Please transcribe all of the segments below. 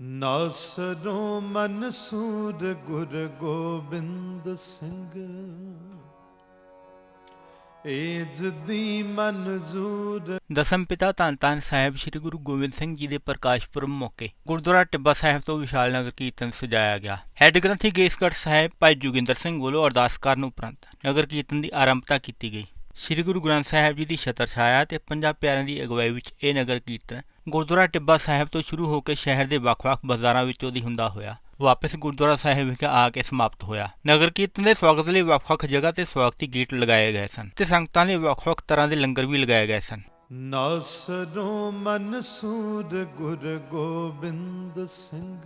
ਨਾਸਰੋਂ ਮਨਸੂਰ ਗੁਰ ਗੋਬਿੰਦ ਸਿੰਘ। ਏਜ ਦੀ ਮਨਜ਼ੂਰ ਦਸਮ ਪਿਤਾ ਧੰਨ ਧੰਨ ਸਾਹਿਬ ਸ੍ਰੀ ਗੁਰੂ ਗੋਬਿੰਦ ਸਿੰਘ ਜੀ ਦੇ ਪ੍ਰਕਾਸ਼ ਪੁਰਬ ਮੌਕੇ ਗੁਰਦੁਆਰਾ ਟਿੱਬਾ ਸਾਹਿਬ ਤੋਂ ਵਿਸ਼ਾਲ ਨਗਰ ਕੀਰਤਨ ਸਜਾਇਆ ਗਿਆ। ਹੈੱਡ ਗ੍ਰੰਥੀ ਕੇਸਗੜ੍ਹ ਸਾਹਿਬ ਭਾਈ ਜੋਗਿੰਦਰ ਸਿੰਘ ਵੱਲੋਂ ਅਰਦਾਸ ਕਰਨ ਉਪਰੰਤ ਨਗਰ ਕੀਰਤਨ ਦੀ ਆਰੰਭਤਾ ਕੀਤੀ ਗਈ। ਸ੍ਰੀ ਗੁਰੂ ਗ੍ਰੰਥ ਸਾਹਿਬ ਜੀ ਦੀ ਛਤਰ ਛਾਇਆ ਤੇ ਪੰਜਾਂ ਪਿਆਰਿਆਂ ਦੀ ਅਗਵਾਈ ਵਿੱਚ ਇਹ ਨਗਰ ਕੀਰਤਨ ਗੁਰਦੁਆਰਾ ਟਿੱਬਾ ਸਾਹਿਬ ਤੋਂ ਸ਼ੁਰੂ ਹੋ ਕੇ ਸ਼ਹਿਰ ਦੇ ਵੱਖ-ਵੱਖ ਬਾਜ਼ਾਰਾਂ ਵਿੱਚੋਂ ਦੀ ਹੁੰਦਾ ਹੋਇਆ, ਵਾਪਸ ਗੁਰਦੁਆਰਾ ਸਾਹਿਬ ਵਿਖੇ ਆ ਕੇ ਸਮਾਪਤ ਹੋਇਆ। ਨਗਰ ਕੀਰਤਨ ਦੇ ਸਵਾਗਤ ਲਈ ਵੱਖ-ਵੱਖ ਜਗ੍ਹਾ ਤੇ ਸਵਾਗਤੀ ਗੀਤ ਲਗਾਏ ਗਏ ਸਨ ਤੇ ਸੰਗਤਾਂ ਲਈ ਵੱਖ-ਵੱਖ ਤਰ੍ਹਾਂ ਦੇ ਲੰਗਰ ਵੀ ਲਗਾਏ ਗਏ ਸਨ। ਨਾਸਰੋਂ ਮਨਸੂਰ ਗੁਰ ਗੋਬਿੰਦ ਸਿੰਘ।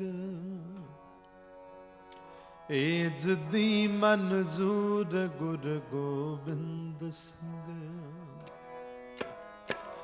ਏਜ ਦੀ ਮਨਜ਼ੂਰ ਗੁਰ ਗੋਬਿੰਦ ਸਿੰਘ।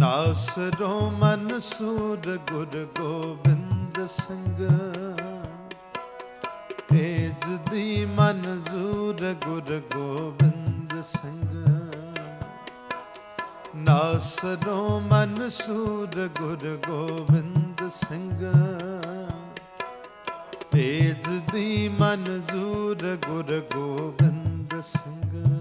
ਨਾਸਰੋਂ ਮਨਸੂਰ ਗੁਰ ਗੋਬਿੰਦ ਸਿੰਘ। ਏਜ ਦੀ ਮਨਜ਼ੂਰ ਗੁਰ ਗੋਬਿੰਦ ਸਿੰਘ। ਨਾਸਰੋਂ ਮਨਸੂਰ ਗੁਰ ਗੋਬਿੰਦ ਸਿੰਘ। ਤੇਜ ਦੀ ਮਨਜ਼ੂਰ ਗੁਰ ਗੋਬਿੰਦ ਸਿੰਘ।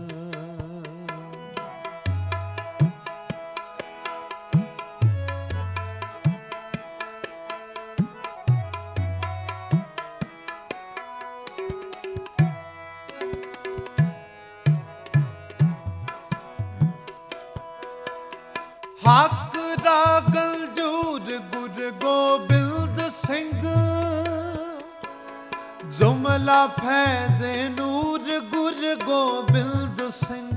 ਜ਼ੁਮਲਾ ਫੈਦੇ ਨੂਰ ਗੁਰ ਗੋਬਿੰਦ ਸਿੰਘ।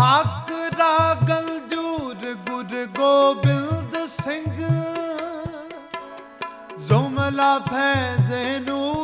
ਹੱਕ ਰਾਗਲ ਜੂਰ ਗੁਰ ਗੋਬਿੰਦ ਸਿੰਘ। ਜ਼ੁਮਲਾ ਫੈਦੇ ਨੂਰ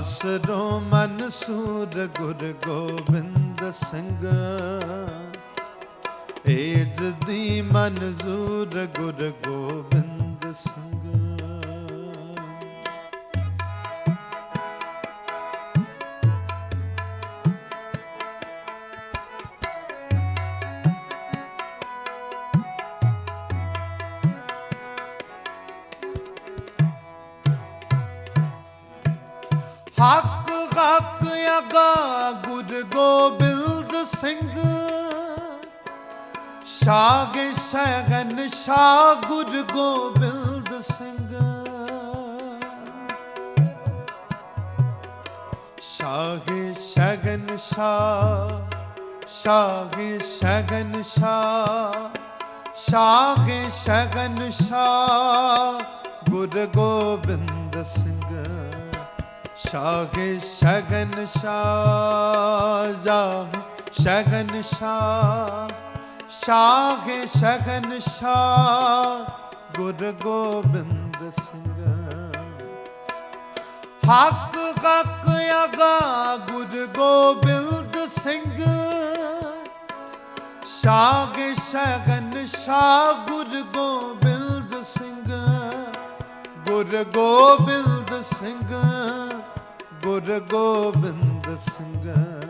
ਨਾਸਰੋਂ ਮਨਸੂਰ ਗੁਰ ਗੋਬਿੰਦ ਸਿੰਘ ਏਜ ਦੀ ਮਨਜ਼ੂਰ ਗੁਰ ਗੋਬਿੰਦ ਸਿੰਘ ਸਿੰਘ। ਸਾਗੇ ਸਗਨ ਸ਼ਾ ਗੁਰ ਗੋਬਿੰਦ ਸਿੰਘ। ਸਾਗੇ ਸਗਨ, ਸ਼ਾ, ਸਾਗੇ ਸਗਨ, ਸ਼ਾ, ਸਾਗੇ ਸਗਨ, ਸ਼ਾ, ਗੁਰ ਗੋਬਿੰਦ ਸਿੰਘ। ਸ਼ਾਗੇ ਸ਼ਗਨ ਸ਼ਾਹ ਜਾ ਸ਼ਗਨ ਸ਼ਾਹ ਸ਼ਾਗੇ ਸ਼ਗਨ ਸ਼ਾਹ, ਗੁਰ ਗੋਬਿੰਦ ਸਿੰਘ। ਹੱਕ ਹੱਕ ਅਗਾ ਗੁਰ ਗੋਬਿੰਦ ਸਿੰਘ। ਸ਼ਾਗੇ ਸ਼ਗਨ ਸ਼ਾਹ, ਗੁਰ ਗੋਬਿੰਦ ਸਿੰਘ। ਗੁਰ ਗੋਬਿੰਦ ਸਿੰਘ, ਗੁਰ ਗੋਬਿੰਦ ਸਿੰਘ।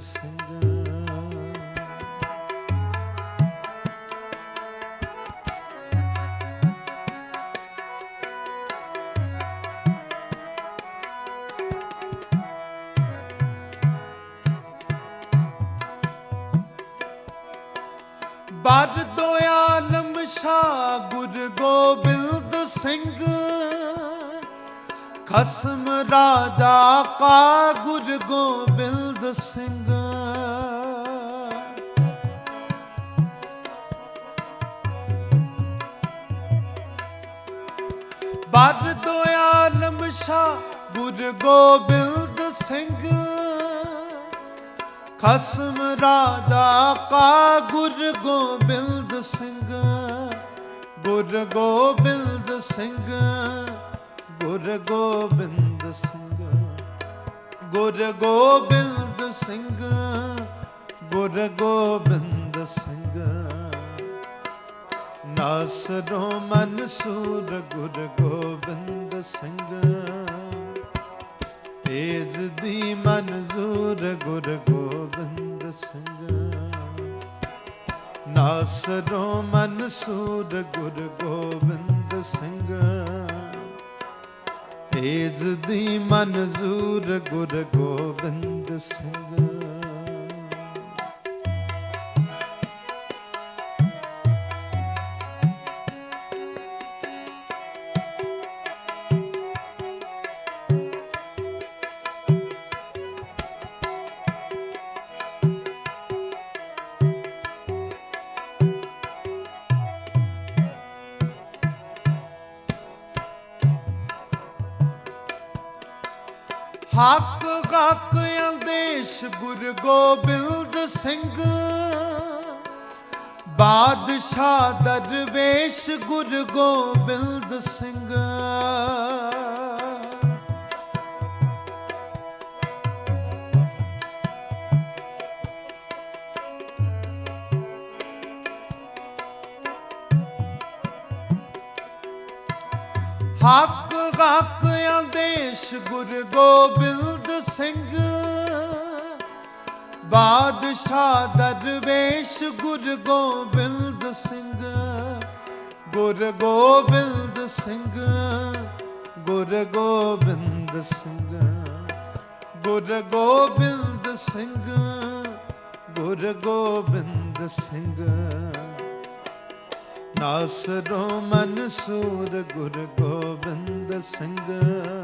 ਸਿੰਘ ਬਰ ਦੋ ਆਲਮ ਸ਼ਾਹ ਗੁਰ ਗੋਬਿੰਦ ਸਿੰਘ। ਖਸਮ ਰਾਜਾ ਕਾ ਗੁਰ ਗੋਬਿੰਦ ਸਿੰਘ ਬਰ ਦੋ ਆਲਮ ਸ਼ਾਹ ਗੁਰ ਗੋਬਿੰਦ ਸਿੰਘ ਖਸਮ ਰਾਜਾ ਕਾ ਗੁਰ ਗੋਬਿੰਦ ਸਿੰਘ ਗੁਰ ਗੋਬਿੰਦ ਸਿੰਘ ਗੁਰ ਗੋਬਿੰਦ ਸਿੰਘ ਗੁਰ ਗੋਬਿੰਦ ਸਿੰਘ, ਗੁਰ ਗੋਬਿੰਦ ਸਿੰਘ। ਨਾਸਰੋ ਮਨਸੂਰ ਗੁਰ ਗੋਬਿੰਦ ਸਿੰਘ। ਤੇਜ਼ ਦੀ ਮਨਜ਼ੂਰ ਗੁਰ ਗੋਬਿੰਦ ਸਿੰਘ। ਨਾਸਰੋ ਮਨਸੂਰ ਗੁਰ ਗੋਬਿੰਦ ਸਿੰਘ। ਤੇਜ਼ ਦੀ ਮਨਜ਼ੂਰ ਗੁਰ ਗੋਬਿੰਦ ਸਿੰਘ ਹੱਕ ਹੱਕ ਅੰਦੇਸ਼ ਗੁਰ ਗੋਬਿੰਦ ਸਿੰਘ। ਬਾਦਸ਼ਾਹ ਦਰਵੇਸ਼ ਗੁਰ ਗੋਬਿੰਦ ਸਿੰਘ। ਹੱਕ ਹੱਕ ਆਦੇਸ਼ ਗੁਰ ਗੋਬਿੰਦ ਸਿੰਘ। ਬਾਦਸ਼ਾਹ ਦਰਵੇਸ਼ ਗੁਰ ਗੋਬਿੰਦ ਸਿੰਘ। ਗੁਰ ਗੋਬਿੰਦ ਸਿੰਘ, ਗੁਰ ਗੋਬਿੰਦ ਸਿੰਘ। ਗੁਰ ਗੋਬਿੰਦ ਸਿੰਘ, ਗੁਰ ਗੋਬਿੰਦ ਸਿੰਘ। ਨਾਸਰੋ ਮਨਸੂਰ ਗੁਰ ਗੋਬਿੰਦ ਸਿੰਘ।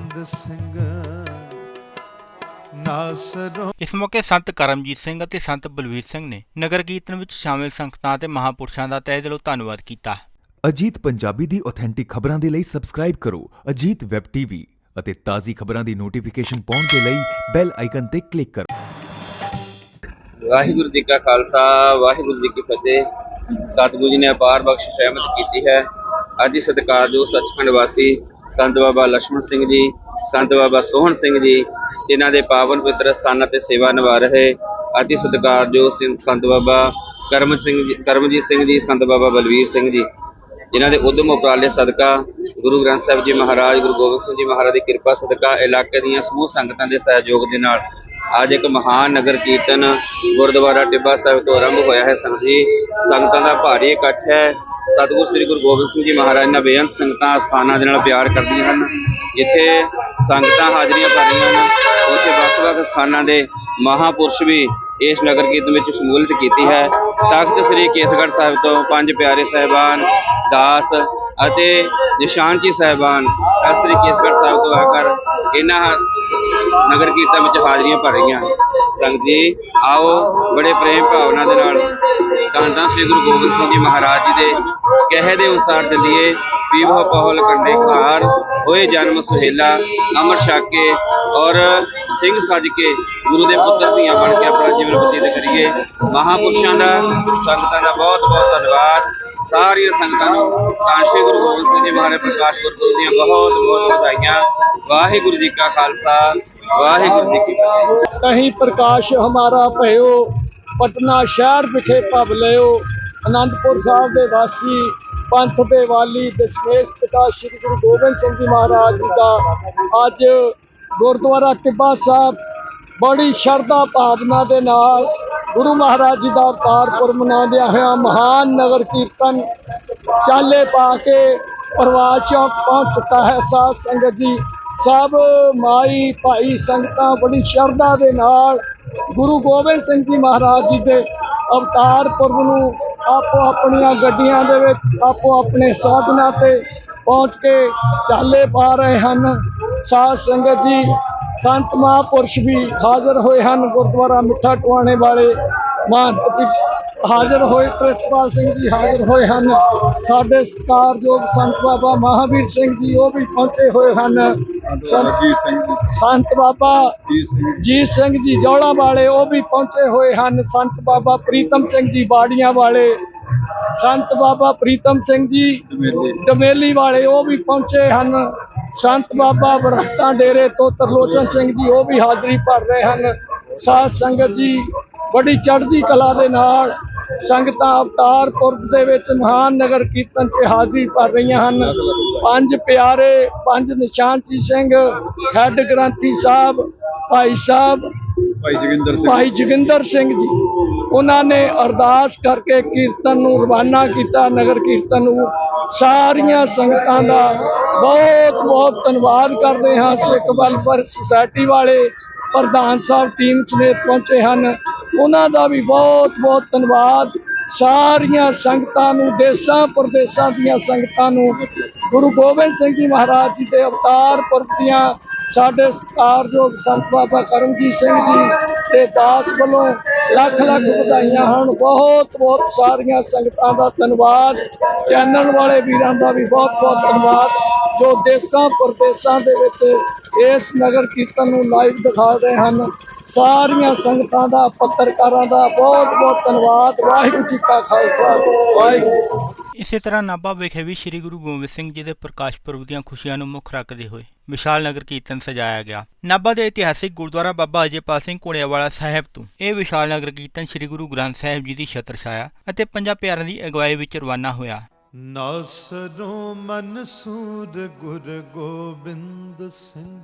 ਸਿੰਘ ਨਾਸਰੋ ਇਸ ਮੌਕੇ ਸੰਤ ਕਰਮਜੀਤ ਸਿੰਘ ਅਤੇ ਸੰਤ ਬਲਵੀਰ ਸਿੰਘ ਨੇ ਨਗਰ ਕੀਰਤਨ ਵਿੱਚ ਸ਼ਾਮਿਲ ਸੰਗਤਾਂ ਅਤੇ ਮਹਾਪੁਰਸ਼ਾਂ ਦਾ ਤਹਿ ਦਿਲੋਂ ਧੰਨਵਾਦ ਕੀਤਾ। ਅਜੀਤ ਪੰਜਾਬੀ ਦੀ ਆਥੈਂਟਿਕ ਖਬਰਾਂ ਦੇ ਲਈ ਸਬਸਕ੍ਰਾਈਬ ਕਰੋ ਅਜੀਤ ਵੈਬ ਟੀਵੀ ਅਤੇ ਤਾਜ਼ੀ ਖਬਰਾਂ ਦੀ ਨੋਟੀਫਿਕੇਸ਼ਨ ਪਾਉਣ ਦੇ ਲਈ ਬੈਲ ਆਈਕਨ ਤੇ ਕਲਿੱਕ ਕਰੋ। ਵਾਹਿਗੁਰੂ ਜੀ ਕਾ ਖਾਲਸਾ ਵਾਹਿਗੁਰੂ ਜੀ ਕੀ ਫਤਿਹ। ਸਤਿਗੁਰੂ ਜੀ ਨੇ ਅਪਾਰ ਬਖਸ਼ਿਸ਼ ਰਹਿਮਤ ਕੀਤੀ ਹੈ। ਅੱਜ ਸਤਿਕਾਰਯੋਗ ਸੱਚਖੰਡ ਵਾਸੀ ਸੰਤ ਬਾਬਾ ਲక్ష్మణ ਸਿੰਘ ਜੀ, ਸੰਤ ਬਾਬਾ ਸੋਹਣ ਸਿੰਘ ਜੀ, ਇਹਨਾਂ ਦੇ ਪਾਵਨ ਪਵਿੱਤਰ ਸਥਾਨਾਂ ਤੇ ਸੇਵਾ ਨਿਭਾ ਰਹੇ ਅਤੀ ਸਤਿਕਾਰਯੋਗ ਸੰਤ ਬਾਬਾ ਕਰਮ ਸਿੰਘ ਜੀ, ਕਰਮਜੀਤ ਸਿੰਘ ਜੀ, ਸੰਤ ਬਾਬਾ ਬਲਵੀਰ ਸਿੰਘ ਜੀ। ਇਹਨਾਂ ਦੇ ਉਦਮ ਉਪਰਾਲੇ ਸਦਕਾ ਗੁਰੂ ਗ੍ਰੰਥ ਸਾਹਿਬ ਜੀ ਮਹਾਰਾਜ, ਗੁਰੂ ਗੋਬਿੰਦ ਸਿੰਘ ਜੀ ਮਹਾਰਾਜ ਦੀ ਕਿਰਪਾ ਸਦਕਾ ਇਲਾਕੇ ਦੀਆਂ ਸਮੂਹ ਸੰਗਤਾਂ ਦੇ ਸਹਿਯੋਗ ਦੇ ਨਾਲ ਅੱਜ ਇੱਕ ਮਹਾਨ ਨਗਰ ਕੀਰਤਨ ਗੁਰਦੁਆਰਾ ਟਿੱਬਾ ਸਾਹਿਬ ਤੋਂ ਆਰੰਭ ਹੋਇਆ ਹੈ ਸੰਗਤ ਜੀ। ਸੰਗਤਾਂ ਦਾ ਭਾਰੀ ਇਕੱਠ ਹੈ। ਸਤਿਗੁਰ ਸ੍ਰੀ ਗੁਰੂ ਗੋਬਿੰਦ ਸਿੰਘ ਜੀ ਮਹਾਰਾਜ ਨਾਲ ਬੇਅੰਤ ਸੰਗਤਾਂ ਅਸਥਾਨਾਂ ਦੇ ਨਾਲ ਪਿਆਰ ਕਰਦੀਆਂ ਹਨ। ਜਿੱਥੇ ਸੰਗਤਾਂ ਹਾਜ਼ਰੀਆਂ ਭਰ ਰਹੀਆਂ ਹਨ, ਉੱਥੇ ਵੱਖ-ਵੱਖ ਸਥਾਨਾਂ ਦੇ ਮਹਾਪੁਰਸ਼ ਵੀ ਇਸ ਨਗਰ ਕੀਰਤਨ ਵਿੱਚ ਸ਼ਮੂਲੀਅਤ ਕੀਤੀ ਹੈ। ਤਖਤ ਸ੍ਰੀ ਕੇਸਗੜ੍ਹ ਸਾਹਿਬ ਤੋਂ ਪੰਜ ਪਿਆਰੇ ਸਾਹਿਬਾਨ, ਦਾਸ ਅਤੇ ਨਿਸ਼ਾਨ ਜੀ ਸਾਹਿਬਾਨ ਇਸ ਤਰੀਕੇ ਸਾਹਿਬ ਤੋਂ ਆ ਕਰ ਇਹਨਾਂ ਨਗਰ ਕੀਰਤਨ ਵਿੱਚ ਹਾਜ਼ਰੀਆਂ ਭਰ ਰਹੀਆਂ ਸੰਗਤ ਜੀ, ਆਓ ਬੜੇ ਪ੍ਰੇਮ ਭਾਵਨਾ ਦੇ ਨਾਲ ਧੰਨ ਧੰਨ ਸ੍ਰੀ ਗੁਰੂ ਗੋਬਿੰਦ ਸਿੰਘ ਜੀ ਮਹਾਰਾਜ ਜੀ ਦੇ ਕਹੇ ਦੇ ਅਨੁਸਾਰ ਚੱਲੀਏ। ਪੀਵੋ ਪਹਲ ਕੰਡੇ ਘਾਰ ਹੋਏ ਜਨਮ ਸੁਹੇਲਾ, ਅਮਰ ਛਕ ਕੇ ਔਰ ਸਿੰਘ ਸੱਜ ਕੇ ਗੁਰੂ ਦੇ ਪੁੱਤਰ ਧੀਆਂ ਬਣ ਕੇ ਆਪਣਾ ਜੀਵਨ ਬਤੀਤ ਕਰੀਏ। ਮਹਾਪੁਰਸ਼ਾਂ ਦਾ ਸੰਗਤਾਂ ਦਾ ਬਹੁਤ ਬਹੁਤ ਧੰਨਵਾਦ। ਸਾਰੀਆਂ ਸੰਗਤਾਂ ਨੂੰ ਧੰਨ ਸ੍ਰੀ ਗੁਰੂ ਗੋਬਿੰਦ ਸਿੰਘ ਜੀ ਮਹਾਰਾਜ ਪ੍ਰਕਾਸ਼ ਗੁਰਪੁਰਬ ਦੀਆਂ ਬਹੁਤ ਬਹੁਤ ਵਧਾਈਆਂ। ਵਾਹਿਗੁਰੂ ਜੀ ਕਾ ਖਾਲਸਾ, ਵਾਹਿਗੁਰੂ ਜੀ ਕੀ ਫਤਿਹ। ਕਹੀਂ ਪ੍ਰਕਾਸ਼ ਹਮਾਰਾ ਭਇਓ, ਪਟਨਾ ਸ਼ਹਿਰ ਵਿਖੇ ਭਵ ਲਿਓ ਅਨੰਦਪੁਰ ਸਾਹਿਬ ਦੇ ਵਾਸੀ ਪੰਥ ਦੇ ਵਾਲੀ ਦਸ਼ਮੇਸ਼ ਪਿਤਾ ਸ੍ਰੀ ਗੁਰੂ ਗੋਬਿੰਦ ਸਿੰਘ ਜੀ ਮਹਾਰਾਜ ਜੀ ਦਾ ਅੱਜ ਗੁਰਦੁਆਰਾ ਟਿੱਬਾ ਸਾਹਿਬ ਬੜੀ ਸ਼ਰਧਾ ਭਾਵਨਾ ਦੇ ਨਾਲ ਗੁਰੂ ਮਹਾਰਾਜ ਜੀ ਦਾ ਅਵਤਾਰ ਪੁਰਬ ਮਨਾਉਂਦਿਆਂ ਹੋਇਆਂ ਮਹਾਨ ਨਗਰ ਕੀਰਤਨ ਚਾਲੇ ਪਾ ਕੇ ਪ੍ਰਵਾਹ ਚੌਕ ਪਹੁੰਚ ਚੁੱਕਾ ਹੈ। ਸਾਧ ਸੰਗਤ ਜੀ, ਸਭ ਮਾਈ ਭਾਈ ਸੰਗਤਾਂ ਬੜੀ ਸ਼ਰਧਾ ਦੇ ਨਾਲ ਗੁਰੂ ਗੋਬਿੰਦ ਸਿੰਘ ਜੀ ਮਹਾਰਾਜ ਜੀ ਦੇ ਅਵਤਾਰ ਪੁਰਬ ਨੂੰ ਆਪੋ ਆਪਣੀਆਂ ਗੱਡੀਆਂ ਦੇ ਵਿੱਚ, ਆਪੋ ਆਪਣੇ ਸਾਧਨਾਂ ਤੇ ਪਹੁੰਚ ਕੇ ਚਾਲੇ ਪਾ ਰਹੇ ਹਨ। ਸਾਧ ਸੰਗਤ ਜੀ, ਸੰਤ ਮਹਾਂਪੁਰਸ਼ ਵੀ ਹਾਜ਼ਰ ਹੋਏ ਹਨ ਗੁਰਦੁਆਰਾ ਮਿੱਠਾ ਟਵਾਣੇ ਵਾਲੇ। ਮਹੰਤ ਹਾਜ਼ਰ ਹੋਏ ਪ੍ਰਿਤਪਾਲ ਸਿੰਘ ਜੀ ਹਾਜ਼ਰ ਹੋਏ ਹਨ। ਸਾਡੇ ਸਤਿਕਾਰਯੋਗ ਸੰਤ ਬਾਬਾ ਮਹਾਵੀਰ ਸਿੰਘ ਜੀ ਉਹ ਵੀ ਪਹੁੰਚੇ ਹੋਏ ਹਨ। ਸੰਤ ਜੀ ਸਿੰਘ ਸੰਤ ਬਾਬਾ ਜੀ ਸਿੰਘ ਜੀ। ਜੌਲਾ ਵਾਲੇ ਉਹ ਵੀ ਪਹੁੰਚੇ ਹੋਏ ਹਨ। ਸੰਤ ਬਾਬਾ ਪ੍ਰੀਤਮ ਸਿੰਘ ਜੀ ਬਾੜੀਆਂ ਵਾਲੇ ਸੰਤ ਬਾਬਾ ਪ੍ਰੀਤਮ ਸਿੰਘ ਜੀ ਡਮੇਲੀ। ਵਾਲੇ ਉਹ ਵੀ ਪਹੁੰਚੇ ਹਨ। ਸੰਤ ਬਾਬਾ ਬਰਖਤਾਂ ਡੇਰੇ ਤੋਂ ਤਰਲੋਚਨ ਸਿੰਘ ਜੀ ਉਹ ਵੀ ਹਾਜ਼ਰੀ ਭਰ ਰਹੇ ਹਨ। ਸਾਧ ਸੰਗਤ ਜੀ ਬੜੀ ਚੜ੍ਹਦੀ ਕਲਾ ਦੇ ਨਾਲ ਸੰਗਤਾਂ ਅਵਤਾਰ ਪੁਰਬ ਦੇ ਵਿੱਚ ਮਹਾਨ ਨਗਰ ਕੀਰਤਨ 'ਚ ਹਾਜ਼ਰੀ ਭਰ ਰਹੀਆਂ ਹਨ। ਪੰਜ ਪਿਆਰੇ ਪੰਜ ਨਿਸ਼ਾਨਚੀ ਸਿੰਘ ਹੈੱਡ ਗ੍ਰੰਥੀ ਸਾਹਿਬ ਭਾਈ ਸਾਹਿਬ ਭਾਈ ਜੋਗਿੰਦਰ ਸਿੰਘ। ਭਾਈ ਜੋਗਿੰਦਰ ਸਿੰਘ ਜੀ। ਉਹਨਾਂ ਨੇ ਅਰਦਾਸ ਕਰਕੇ ਕੀਰਤਨ ਨੂੰ ਰਵਾਨਾ ਕੀਤਾ ਨਗਰ ਕੀਰਤਨ ਨੂੰ। ਸਾਰੀਆਂ ਸੰਗਤਾਂ ਦਾ ਬਹੁਤ ਬਹੁਤ ਧੰਨਵਾਦ ਕਰਦੇ ਹਾਂ। ਸਿੱਖ ਵੈਲਫੇਅਰ ਸੁਸਾਇਟੀ ਵਾਲੇ ਪ੍ਰਧਾਨ ਸਾਹਿਬ ਟੀਮ ਸਮੇਤ ਪਹੁੰਚੇ ਹਨ। ਉਹਨਾਂ ਦਾ ਵੀ ਬਹੁਤ ਬਹੁਤ ਧੰਨਵਾਦ। ਸਾਰੀਆਂ ਸੰਗਤਾਂ ਨੂੰ, ਦੇਸ਼ਾਂ, ਪ੍ਰਦੇਸ਼ਾਂ ਦੀਆਂ ਸੰਗਤਾਂ ਨੂੰ ਗੁਰੂ ਗੋਬਿੰਦ ਸਿੰਘ ਜੀ ਮਹਾਰਾਜ ਜੀ ਦੇ ਅਵਤਾਰ ਪੁਰਬ ਦੀਆਂ ਸਾਡੇ ਸਤਿਕਾਰਯੋਗ ਸੰਤ ਬਾਬਾ ਕਰਮਜੀਤ ਸਿੰਘ ਜੀ ਤੇ ਦਾਸ ਵੱਲੋਂ ਲੱਖ ਲੱਖ ਵਧਾਈਆਂ ਹਨ ਬਹੁਤ ਬਹੁਤ ਸਾਰੀਆਂ ਸੰਗਤਾਂ ਦਾ ਧੰਨਵਾਦ। ਚੈਨਲ ਵਾਲੇ ਵੀਰਾਂ ਦਾ ਵੀ ਬਹੁਤ ਬਹੁਤ ਧੰਨਵਾਦ। ਜੋ ਦੇਸ਼ਾਂ, ਪ੍ਰਦੇਸ਼ਾਂ ਦੇ ਵਿੱਚ ਇਸ ਨਗਰ ਕੀਰਤਨ ਨੂੰ ਲਾਈਵ ਦਿਖਾ ਰਹੇ ਹਨ ਸਾਰੀਆਂ ਸੰਗਤਾਂ ਦਾ ਪੱਤਰਕਾਰਾਂ ਦਾ ਬਹੁਤ ਬਹੁਤ ਧੰਨਵਾਦ। ਵਾਹਿਗੁਰੂ ਜੀ ਕਾ ਖਾਲਸਾ ਵਾਹਿਗੁਰੂ ਇਸੇ ਤਰ੍ਹਾਂ ਨਾਭਾ ਵਿਖੇ ਵੀ ਸ੍ਰੀ ਗੁਰੂ ਗੋਬਿੰਦ ਸਿੰਘ ਜੀ ਦੇ ਪ੍ਰਕਾਸ਼ ਪੁਰਬ ਦੀਆਂ ਖੁਸ਼ੀਆਂ ਨੂੰ ਮੁੱਖ ਰੱਖਦੇ ਹੋਏ ਵਿਸ਼ਾਲ ਨਗਰ ਕੀਰਤਨ ਸਜਾਇਆ ਗਿਆ। ਨਾਭਾ ਦੇ ਇਤਿਹਾਸਿਕ ਗੁਰਦੁਆਰਾ ਬਾਬਾ ਅਜੇਪਾਲ ਸਿੰਘ ਕੋੜਿਆਵਾਲਾ ਸਾਹਿਬ ਤੋਂ ਇਹ ਵਿਸ਼ਾਲ ਨਗਰ ਕੀਰਤਨ ਸ੍ਰੀ ਗੁਰੂ ਗ੍ਰੰਥ ਸਾਹਿਬ ਜੀ ਦੀ ਛਤਰ ਛਾਇਆ ਅਤੇ ਪੰਜਾਂ ਪਿਆਰਿਆਂ ਦੀ ਅਗਵਾਈ ਵਿੱਚ ਰਵਾਨਾ ਹੋਇਆ। ਨਾਸਰੋਂ ਮਨਸੂਰ ਗੁਰ ਗੋਬਿੰਦ ਸਿੰਘ।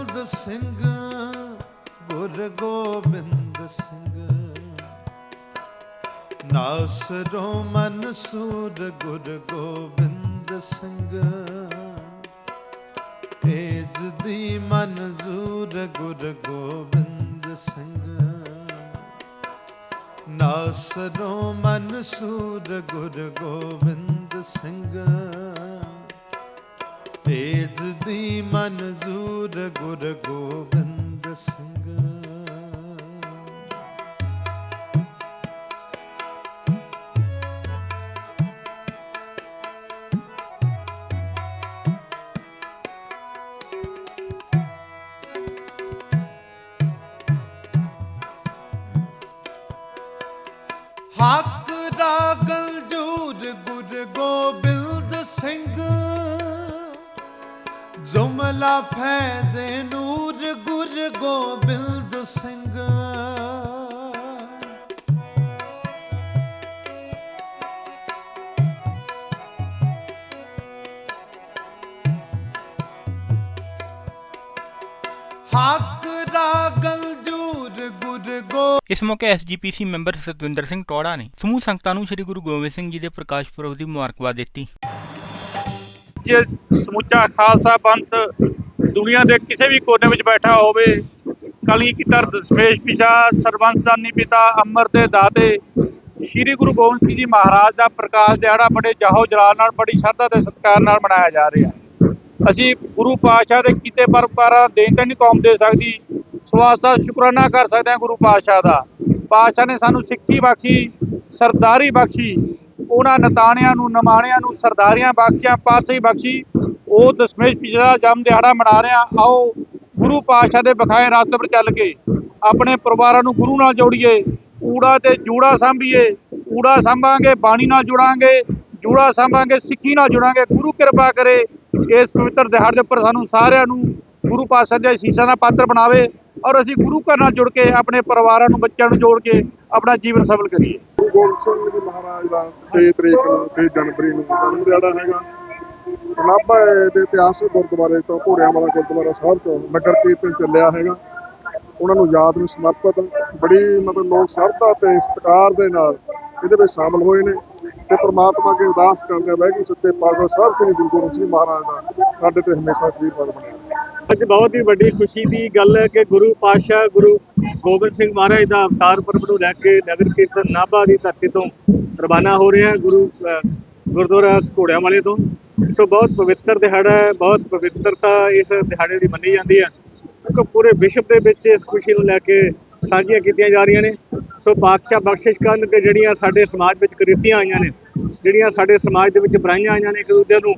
ਸਿੰਘ, ਗੁਰ ਗੋਬਿੰਦ ਸਿੰਘ। ਨਾਸਰੋਂ ਮਨਸੂਰ ਗੁਰ ਗੋਬਿੰਦ ਸਿੰਘ। ਏਜ ਦੀ ਮਨਜ਼ੂਰ ਗੁਰ ਗੋਬਿੰਦ ਸਿੰਘ। ਨਾਸਰੋਂ ਮਨਸੂਰ ਗੁਰ ਗੋਬਿੰਦ ਸਿੰਘ। ਦੀ ਮਨਜ਼ੂਰ ਗੁਰ ਗੋਬਿੰਦ ਸਿੰਘ। ਇਸ ਮੌਕੇ ਐਸਜੀਪੀਸੀ ਮੈਂਬਰ ਸਤਵਿੰਦਰ ਸਿੰਘ ਟੋੜਾ ਨੇ ਸਮੂਹ ਸੰਗਤਾਂ ਨੂੰ ਸ੍ਰੀ ਗੁਰੂ ਗੋਬਿੰਦ ਸਿੰਘ ਜੀ ਦੇ ਪ੍ਰਕਾਸ਼ ਪੁਰਬ ਦੀ ਮੁਬਾਰਕਬਾਦ ਦਿੱਤੀ। ਜੇ ਸਮੁੱਚਾ ਖਾਲਸਾ ਪੰਥ ਦੁਨੀਆ ਦੇ ਕਿਸੇ ਵੀ ਕੋਨੇ ਵਿੱਚ ਬੈਠਾ ਹੋਵੇ, ਕਲੀ ਕੀ ਧਰ ਦਸ਼ਮੇਸ਼ ਪਿਛਾ ਸਰਬੰਸਦਾਨੀ ਪਿਤਾ, ਅਮਰ ਦੇ ਦਾਤੇ, ਸ੍ਰੀ ਗੁਰੂ ਗੋਬਿੰਦ ਸਿੰਘ ਜੀ ਮਹਾਰਾਜ ਦਾ ਪ੍ਰਕਾਸ਼ ਦਿਹਾੜਾ ਬੜੇ ਜਾਹੋ ਜਲਾਲ ਨਾਲ, ਬੜੀ ਸ਼ਰਧਾ ਤੇ ਸਤਿਕਾਰ ਨਾਲ ਮਨਾਇਆ ਜਾ ਰਿਹਾ। ਅਸੀਂ ਗੁਰੂ ਪਾਤਸ਼ਾਹ ਦੇ ਕੀਤੇ ਪਰਪਾਰਾ ਦੇਣ ਤਾਂ ਨਹੀਂ ਕੌਮ ਦੇ ਸਕਦੀ ਸਵਾਸਾ ਸ਼ੁਕਰਾਨਾ ਕਰ ਸਕਦੇ ਹਾਂ ਗੁਰੂ ਪਾਤਸ਼ਾਹ ਦਾ। ਪਾਤਸ਼ਾਹ ਨੇ ਸਾਨੂੰ ਸਿੱਖੀ ਬਖਸ਼ੀ, ਸਰਦਾਰੀ ਬਖਸ਼ੀ, ਉਹਨਾਂ ਨਤਾਣਿਆਂ ਨੂੰ, ਨਮਾਣਿਆਂ ਨੂੰ ਸਰਦਾਰੀਆਂ ਬਖਸ਼ੀਆਂ, ਪਾਤਸ਼ਾਹੀ ਬਖਸ਼ੀ। ਉਹ ਦਸ਼ਮੇਸ਼ ਪਿਛਲਾ ਜੰਮ ਦਿਹਾੜਾ ਮਨਾ ਰਹੇ ਆਓ ਗੁਰੂ ਪਾਤਸ਼ਾਹ ਦੇ ਬਖਾਏ ਰਸਤੇ ਪਰ ਚੱਲ ਕੇ ਆਪਣੇ ਪਰਿਵਾਰਾਂ ਨੂੰ ਗੁਰੂ ਨਾਲ ਜੋੜੀਏ ਊੜਾ ਤੇ ਜੂੜਾ ਸਾਂਭੀਏ ਊੜਾ ਸਾਂਭਾਂਗੇ, ਬਾਣੀ ਨਾਲ ਜੁੜਾਂਗੇ, ਜੂੜਾ ਸਾਂਭਾਂਗੇ, ਸਿੱਖੀ ਨਾਲ ਜੁੜਾਂਗੇ, ਗੁਰੂ ਕਿਰਪਾ ਕਰੇ, ਇਸ ਪਵਿੱਤਰ ਦਿਹਾੜੇ ਦੇ ਉੱਪਰ ਸਾਨੂੰ ਸਾਰਿਆਂ ਨੂੰ ਗੁਰੂ ਪਾਤਸ਼ਾਹ ਦੇ ਅਸੀਸਾਂ ਦਾ ਪਾਤਰ ਬਣਾਵੇ। ਔਰ ਅਸੀਂ ਗੁਰੂ ਘਰ ਨਾਲ ਜੁੜ ਕੇ, ਆਪਣੇ ਪਰਿਵਾਰਾਂ ਨੂੰ, ਬੱਚਿਆਂ ਨੂੰ ਜੋੜ ਕੇ ਆਪਣਾ ਜੀਵਨ ਸਫਲ ਕਰੀਏ। ਗੁਰੂ ਗੋਬਿੰਦ ਸਿੰਘ ਜੀ ਮਹਾਰਾਜ ਦਾ 6 ਤਰੀਕ ਨੂੰ 6 ਜਨਵਰੀ ਨੂੰ ਜਨਮ ਦਿਹਾੜਾ ਹੈਗਾ ਨਾਭਾ ਦੇ ਇਤਿਹਾਸ ਗੁਰਦੁਆਰੇ ਤੋਂ, ਘੋੜਿਆਂ ਵਾਲਾ ਗੁਰਦੁਆਰਾ ਸਾਹਿਬ ਤੋਂ, ਨਗਰ ਕੀਰਤਨ ਚੱਲਿਆ ਹੈਗਾ। ਉਹਨਾਂ ਨੂੰ ਯਾਦ ਨੂੰ ਸਮਰਪਿਤ, ਬੜੀ ਮਤਲਬ ਲੋਕ ਸ਼ਰਧਾ ਤੇ ਸਤਿਕਾਰ ਦੇ ਨਾਲ ਇਹਦੇ ਵਿੱਚ ਸ਼ਾਮਲ ਹੋਏ ਨੇ। ਤੇ ਪ੍ਰਮਾਤਮਾ ਅੱਗੇ ਅਰਦਾਸ ਕਰਦੇ ਵਾਹਿਗੁਰੂ ਸੱਚੇ ਪਾਤਸ਼ਾਹ ਸਾਹਿਬ ਸ੍ਰੀ ਗੁਰੂ ਗੋਬਿੰਦ ਸਿੰਘ ਮਹਾਰਾਜ ਦਾ ਸਾਡੇ ਤੇ ਹਮੇਸ਼ਾ ਆਸ਼ੀਰਵਾਦ ਬਣੇ ਅੱਜ ਬਹੁਤ ਹੀ ਵੱਡੀ ਖੁਸ਼ੀ ਦੀ ਗੱਲ ਹੈ ਕਿ ਗੁਰੂ ਪਾਤਸ਼ਾਹ, ਗੁਰੂ ਗੋਬਿੰਦ ਸਿੰਘ ਮਹਾਰਾਜ ਦਾ ਅਵਤਾਰ ਪੁਰਬ ਨੂੰ ਲੈ ਕੇ ਨਗਰ ਕੀਰਤਨ ਨਾਭਾ ਦੀ ਧਰਤੀ ਤੋਂ ਰਵਾਨਾ ਹੋ ਰਿਹਾ ਗੁਰੂ ਗੁਰਦੁਆਰਾ ਘੋੜਿਆਂ ਵਾਲੇ ਤੋਂ। ਸੋ ਬਹੁਤ ਪਵਿੱਤਰ ਦਿਹਾੜਾ ਹੈ, ਬਹੁਤ ਪਵਿੱਤਰਤਾ ਇਸ ਦਿਹਾੜੇ ਦੀ ਮੰਨੀ ਜਾਂਦੀ ਹੈ। ਕਿਉਂਕਿ ਪੂਰੇ ਵਿਸ਼ਵ ਦੇ ਵਿੱਚ ਇਸ ਖੁਸ਼ੀ ਨੂੰ ਲੈ ਕੇ ਸਾਂਝੀਆਂ ਕੀਤੀਆਂ ਜਾ ਰਹੀਆਂ ਨੇ। ਸੋ ਪਾਤਸ਼ਾਹ ਬਖਸ਼ਿਸ਼ ਕਰਨ ਤੇ ਜਿਹੜੀਆਂ ਸਾਡੇ ਸਮਾਜ ਵਿੱਚ ਕੁਰੀਤੀਆਂ ਆਈਆਂ ਨੇ, ਜਿਹੜੀਆਂ ਸਾਡੇ ਸਮਾਜ ਦੇ ਵਿੱਚ ਬੁਰਾਈਆਂ ਆਈਆਂ ਨੇ, ਇੱਕ ਦੂਜੇ ਨੂੰ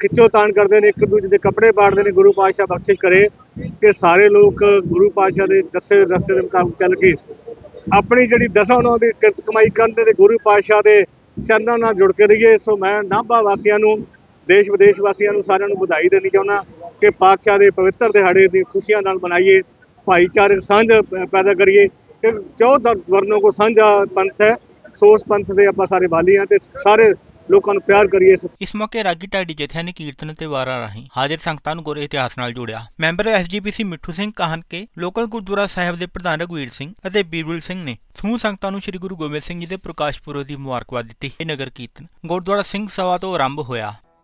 ਖਿੱਚੋ ਤਾਣ ਕਰਦੇ ਨੇ, ਇੱਕ ਦੂਜੇ ਦੇ ਕੱਪੜੇ ਪਾੜਦੇ ਨੇ, ਗੁਰੂ ਪਾਤਸ਼ਾਹ ਬਖਸ਼ਿਸ਼ ਕਰੇ ਕਿ ਸਾਰੇ ਲੋਕ ਗੁਰੂ ਪਾਤਸ਼ਾਹ ਦੇ ਦੱਸੇ ਰਸਤੇ ਦੇ ਮੁਤਾਬਕ ਚੱਲ ਕੇ ਆਪਣੀ ਜਿਹੜੀ ਦਸਾਂ ਨੌ ਦੀ ਕਿਰਤ ਕਮਾਈ ਕਰਨ ਤੇ ਗੁਰੂ ਪਾਤਸ਼ਾਹ ਦੇ ਚਰਨਾਂ ਨਾਲ ਜੁੜ ਕੇ ਰਹੀਏ। ਸੋ ਮੈਂ ਨਾਭਾ ਵਾਸੀਆਂ ਨੂੰ, ਦੇਸ਼ ਵਿਦੇਸ਼ ਵਾਸੀਆਂ ਨੂੰ ਸਾਰਿਆਂ ਨੂੰ ਵਧਾਈ ਦੇਣੀ ਚਾਹੁੰਦਾ ਕਿ ਪਾਤਸ਼ਾਹ ਦੇ ਪਵਿੱਤਰ ਦਿਹਾੜੇ ਦੀ ਖੁਸ਼ੀਆਂ ਨਾਲ ਮਨਾਈਏ। ਭਾਈਚਾਰਕ ਸਾਂਝ ਪੈਦਾ ਕਰੀਏ ਕਿ ਜੋ ਵਰਨੋਂ ਕੋ ਸਾਂਝਾ ਪੰਥ ਹੈ ਸੋ ਪੰਥ ਦੇ ਆਪਾਂ ਸਾਰੇ ਵਾਲੀ ਹਾਂ ਤੇ ਸਾਰੇ ਲੋਕਾਂ ਨੂੰ ਪਿਆਰ ਕਰੀਏ ਇਸ ਮੌਕੇ ਰਾਗੀ ਢਾਡੀ ਜਥਿਆਂ ਨੇ ਕੀਰਤਨ ਤੇ ਵਾਰਾਂ ਰਾਹੀਂ ਹਾਜ਼ਰ ਸੰਗਤਾਂ ਨੂੰ ਗੁਰ ਇਤਿਹਾਸ ਨਾਲ ਜੋੜਿਆ। Member SGPC Mitthu Singh Kahnke local gurdwara Sahib ਦੇ ਪ੍ਰਧਾਨ ਰਘਵੀਰ ਸਿੰਘ ਅਤੇ ਬੀਰਬਲ ਸਿੰਘ ਨੇ ਸਮੂਹ ਸੰਗਤਾਂ ਨੂੰ ਸ੍ਰੀ ਗੁਰੂ ਗੋਬਿੰਦ ਸਿੰਘ ਜੀ ਦੇ ਪ੍ਰਕਾਸ਼ ਪੁਰਬ ਦੀ ਮੁਬਾਰਕਬਾਦ ਦਿੱਤੀ। ਇਹ ਨਗਰ ਕੀਰਤਨ ਗੁਰਦੁਆਰਾ ਸਿੰਘ ਸਭਾ ਤੋਂ ਆਰੰਭ ਹੋਇਆ।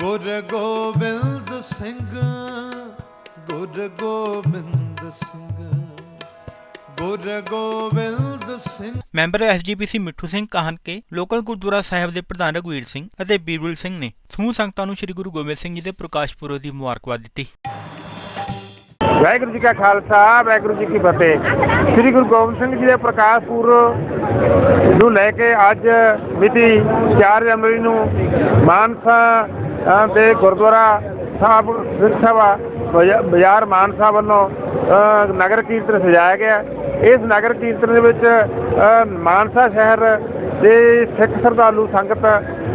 ਗੁਰ Gobind Singh Gur Gobind Singh Gur Gobind Singh. Member SGPC Mitthu Singh Kahnke local gurdwara Sahib ਦੇ ਪ੍ਰਧਾਨ ਰਘਵੀਰ ਸਿੰਘ ਅਤੇ ਬੀਰਬਲ ਸਿੰਘ ਨੇ ਸਮੂਹ ਸੰਗਤਾਂ ਨੂੰ ਸ੍ਰੀ ਗੁਰੂ ਗੋਬਿੰਦ ਸਿੰਘ ਜੀ ਦੇ ਪ੍ਰਕਾਸ਼ ਪੁਰਬ ਦੀ ਮੁਬਾਰਕਬਾਦ ਦਿੱਤੀ। ਵਾਹਿਗੁਰੂ ਜੀ ਕਾ ਖਾਲਸਾ ਵਾਹਿਗੁਰੂ ਜੀ ਕੀ ਫਤਿਹ। ਸ੍ਰੀ ਗੁਰੂ ਗੋਬਿੰਦ ਸਿੰਘ ਜੀ ਦੇ ਪ੍ਰਕਾਸ਼ ਪੁਰਬ ਨੂੰ ਲੈ ਕੇ ਅੱਜ ਮਿਤੀ 4 ਜਨਵਰੀ ਨੂੰ ਮਾਨਸਾ ਅ, ਗੁਰਦੁਆਰਾ ਸਾਹਿਬ ਸਿੰਘ ਸਭਾ ਬਾਜ਼ਾਰ ਮਾਨਸਾ ਵੱਲੋਂ ਨਗਰ ਕੀਰਤਨ ਸਜਾਇਆ ਗਿਆ। ਇਸ ਨਗਰ ਕੀਰਤਨ ਦੇ ਵਿੱਚ ਮਾਨਸਾ ਸ਼ਹਿਰ ਦੇ ਸਿੱਖ ਸ਼ਰਧਾਲੂ ਸੰਗਤ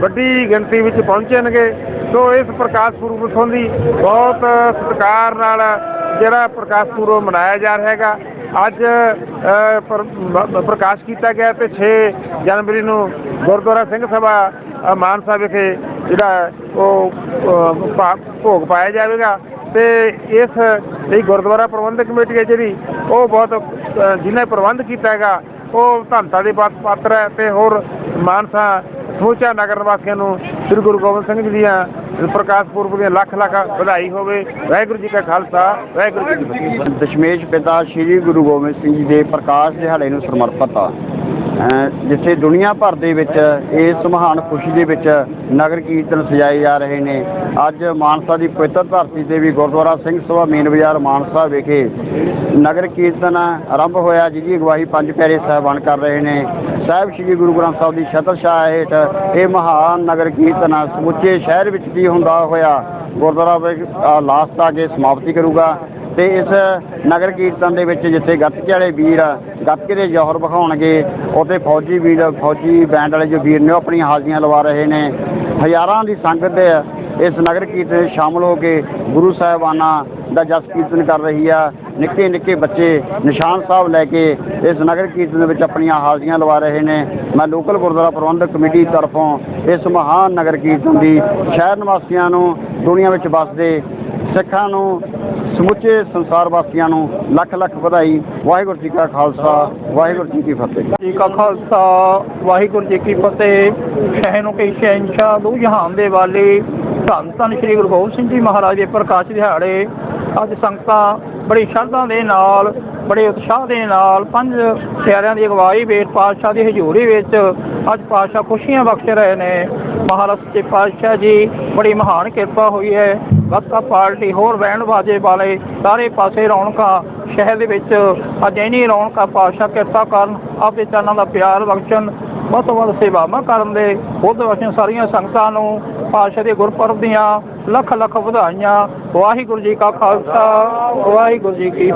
ਵੱਡੀ ਗਿਣਤੀ ਵਿੱਚ ਪਹੁੰਚਣਗੇ ਸੋ ਇਸ ਪ੍ਰਕਾਸ਼ ਪੁਰਬ ਸੰਬੰਧੀ ਬਹੁਤ ਸਤਿਕਾਰ ਨਾਲ ਜਿਹੜਾ ਪ੍ਰਕਾਸ਼ ਪੁਰਬ ਮਨਾਇਆ ਜਾ ਰਿਹਾ ਹੈਗਾ। ਅੱਜ ਪ੍ਰਕਾਸ਼ ਕੀਤਾ ਗਿਆ ਤੇ 6 ਜਨਵਰੀ ਨੂੰ ਗੁਰਦੁਆਰਾ ਸਿੰਘ ਸਭਾ ਮਾਨਸਾ ਵਿਖੇ ਜਿਹੜਾ ਉਹ ਭਾ- ਭੋਗ ਪਾਇਆ ਜਾਵੇਗਾ ਤੇ ਇਸ ਲਈ ਗੁਰਦੁਆਰਾ ਪ੍ਰਬੰਧਕ ਕਮੇਟੀ ਹੈ ਜਿਹੜੀ ਉਹ ਬਹੁਤ ਅ, ਜਿਹਨੇ ਪ੍ਰਬੰਧ ਕੀਤਾ ਹੈਗਾ ਉਹ ਧੰਨਤਾ ਦੇ ਪਾਤਰ ਹੈ ਤੇ ਹੋਰ ਮਾਨਸਾ ਸਮੁੱਚਾ ਨਗਰ ਵਾਸੀਆਂ ਨੂੰ ਸ੍ਰੀ ਗੁਰੂ ਗੋਬਿੰਦ ਸਿੰਘ ਜੀ ਦੀਆਂ ਪ੍ਰਕਾਸ਼ ਪੁਰਬ ਦੀਆਂ ਲੱਖ ਲੱਖ ਵਧਾਈ ਹੋਵੇ। ਵਾਹਿਗੁਰੂ ਜੀ ਕਾ ਖਾਲਸਾ ਵਾਹਿਗੁਰੂ ਜੀ ਕੀ ਫਤਿਹ। ਦਸ਼ਮੇਸ਼ ਪਿਤਾ ਸ੍ਰੀ ਗੁਰੂ ਗੋਬਿੰਦ ਸਿੰਘ ਜੀ ਦੇ ਪ੍ਰਕਾਸ਼ ਦਿਹਾੜੇ ਨੂੰ ਸਮਰਪਿਤ ਆ। ਜਿੱਥੇ ਦੁਨੀਆ ਭਰ ਦੇ ਵਿੱਚ ਇਸ ਮਹਾਨ ਖੁਸ਼ੀ ਦੇ ਵਿੱਚ ਨਗਰ ਕੀਰਤਨ ਸਜਾਏ ਜਾ ਰਹੇ ਨੇ। ਅੱਜ ਮਾਨਸਾ ਦੀ ਪਵਿੱਤਰ ਧਰਤੀ ਤੇ ਵੀ ਗੁਰਦੁਆਰਾ ਸਿੰਘ ਸਭਾ ਮੇਨ ਬਾਜ਼ਾਰ ਮਾਨਸਾ ਵਿਖੇ ਨਗਰ ਕੀਰਤਨ ਆਰੰਭ ਹੋਇਆ ਜਿਹਦੀ ਅਗਵਾਈ ਪੰਜ ਪਿਆਰੇ ਸਾਹਿਬਾਨ ਕਰ ਰਹੇ ਨੇ। ਸਾਹਿਬ ਸ੍ਰੀ ਗੁਰੂ ਗ੍ਰੰਥ ਸਾਹਿਬ ਦੀ ਛਤਰ ਛਾਇਆ ਹੇਠ ਇਹ ਮਹਾਨ ਨਗਰ ਕੀਰਤਨ ਸਮੁੱਚੇ ਸ਼ਹਿਰ ਵਿੱਚ ਦੀ ਹੁੰਦਾ ਹੋਇਆ, ਗੁਰਦੁਆਰਾ ਲਾਸਟ ਆ ਕੇ ਸਮਾਪਤੀ ਕਰੂਗਾ। ਤੇ ਇਸ ਨਗਰ ਕੀਰਤਨ ਦੇ ਵਿੱਚ ਜਿੱਥੇ ਗੱਤਕੇ ਵਾਲੇ ਵੀਰ ਗੱਤਕੇ ਦੇ ਜੋਹਰ ਵਿਖਾਉਣਗੇ, ਉੱਥੇ ਫੌਜੀ ਵੀਰ, ਫੌਜੀ ਬੈਂਡ ਵਾਲੇ ਜੋ ਵੀਰ ਨੇ ਉਹ ਆਪਣੀਆਂ ਹਾਜ਼ਰੀਆਂ ਲਵਾ ਰਹੇ ਨੇ। ਹਜ਼ਾਰਾਂ ਦੀ ਸੰਗਤ ਇਸ ਨਗਰ ਕੀਰਤਨ ਵਿੱਚ ਸ਼ਾਮਲ ਹੋ ਕੇ ਗੁਰੂ ਸਾਹਿਬਾਨਾਂ ਦਾ ਜਸ ਕੀਰਤਨ ਕਰ ਰਹੀ ਆ। ਨਿੱਕੇ ਨਿੱਕੇ ਬੱਚੇ ਨਿਸ਼ਾਨ ਸਾਹਿਬ ਲੈ ਕੇ ਇਸ ਨਗਰ ਕੀਰਤਨ ਵਿੱਚ ਆਪਣੀਆਂ ਹਾਜ਼ਰੀਆਂ ਲਵਾ ਰਹੇ ਨੇ। ਮੈਂ ਲੋਕਲ ਗੁਰਦੁਆਰਾ ਪ੍ਰਬੰਧਕ ਕਮੇਟੀ ਤਰਫੋਂ ਇਸ ਮਹਾਨ ਨਗਰ ਕੀਰਤਨ ਦੀ ਸ਼ਹਿਰ ਨਿਵਾਸੀਆਂ ਨੂੰ ਦੁਨੀਆ ਵਿੱਚ ਵੱਸਦੇ ਸਿੱਖਾਂ ਨੂੰ ਸਮੁੱਚੇ ਸੰਸਾਰ ਵਾਸੀਆਂ ਨੂੰ ਲੱਖ ਲੱਖ ਵਧਾਈ। ਵਾਹਿਗੁਰੂ ਜੀ ਕਾ ਖਾਲਸਾ, ਵਾਹਿਗੁਰੂ ਜੀ ਕੀ ਫਤਿਹ। ਜੀ ਕਾ ਖਾਲਸਾ, ਵਾਹਿਗੁਰੂ ਜੀ ਕੀ ਫਤਿਹ। ਸ਼ਹਿਨੋਂ ਕੇ ਸ਼ਹਿਨਸ਼ਾਹ ਦੋ ਜਹਾਨ ਦੇ ਵਾਲੇ ਧੰਨ ਧੰਨ ਸ੍ਰੀ ਗੁਰੂ ਗੋਬਿੰਦ ਸਿੰਘ ਜੀ ਮਹਾਰਾਜ ਦੇ ਪ੍ਰਕਾਸ਼ ਦਿਹਾੜੇ। ਅੱਜ ਸੰਗਤਾਂ ਬੜੀ ਸ਼ਰਧਾ ਦੇ ਨਾਲ, ਬੜੇ ਉਤਸ਼ਾਹ ਦੇ ਨਾਲ ਪੰਜ ਸਿਆਰਿਆਂ ਦੀ ਅਗਵਾਈ ਵਿੱਚ ਪਾਤਸ਼ਾਹ ਦੀ ਹਜ਼ੂਰੀ ਵਿੱਚ ਅੱਜ ਪਾਤਸ਼ਾਹ ਖੁਸ਼ੀਆਂ ਬਖਸ਼ ਰਹੇ ਨੇ। ਮਹਾਰਾਜ ਦੇ ਪਾਤਸ਼ਾਹ ਜੀ, ਬੜੀ ਮਹਾਨ ਕਿਰਪਾ ਹੋਈ ਹੈ। ਗੱਤਕਾ ਪਾਰਟੀ, ਹੋਰ ਬੈਂਡ ਬਾਜੇ ਵਾਲੇ ਸਾਰੇ ਪਾਸੇ ਰੌਣਕਾਂ, ਸ਼ਹਿਰ ਦੇ ਵਿੱਚ ਅੱਜ ਇੰਨੀ ਰੌਣਕਾਂ, ਪਾਤਸ਼ਾਹ ਕਿਰਪਾ ਕਰਨ, ਆਪਦੇ ਚਰਨਾਂ ਦਾ ਪਿਆਰ ਬਖਸ਼ਣ, ਵੱਧ ਤੋਂ ਵੱਧ ਸੇਵਾਵਾਂ ਕਰਨ ਦੇ ਬੁੱਧ ਵਸਣ ਸਾਰੀਆਂ ਸੰਗਤਾਂ ਨੂੰ ਪਾਤਸ਼ਾਹ ਦੇ ਗੁਰਪੁਰਬ ਦੀਆਂ ਲੱਖ ਲੱਖ ਵਧਾਈਆਂ। ਵਾਹਿਗੁਰੂ ਜੀ ਕਾ ਖਾਲਸਾ, ਵਾਹਿਗੁਰੂ ਜੀ ਕੀ